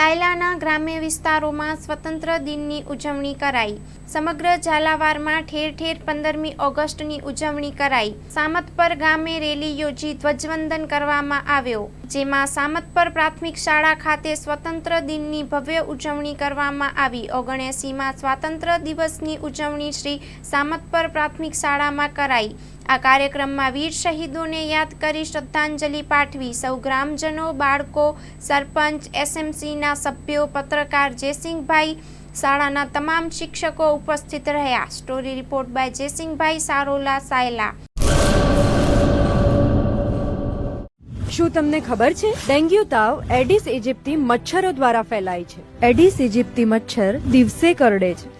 સાયલાના ગ્રામ્ય વિસ્તારોમાં સ્વતંત્ર દિનની ઉજવણી કરાઈ. સમગ્ર ઝાલાવારમાં ઠેર ઠેર પંદરમી ઓગસ્ટની ઉજવણી કરાઈ. સામતપર ગામે રેલી યોજી ધ્વજવંદન કરવામાં આવ્યો, જેમાં સામતપર પ્રાથમિક શાળા ખાતે સ્વતંત્ર દિનની ભવ્ય ઉજવણી કરવામાં આવી. ઓગણએંસીમાં સ્વાતંત્ર્ય દિવસની ઉજવણી શ્રી સામતપર પ્રાથમિક શાળામાં કરાઈ. આ કાર્યક્રમમાં વીર શહીદોને યાદ કરી શ્રદ્ધાંજલિ પાઠવી સૌ ગ્રામજનો, બાળકો, સરપંચ, એસએમસીના સભ્યો, પત્રકાર જયસિંહભાઈ, શાળાના તમામ શિક્ષકો ઉપસ્થિત રહ્યા. Story report by Jaysinhbhai Sarola Sayla. શું તમને ખબર છે? ડેન્ગ્યુ તાવ એડિસ ઇજિપ્તી મચ્છરો દ્વારા ફેલાય છે. એડિસ ઇજિપ્તી મચ્છર દિવસે કરડે છે.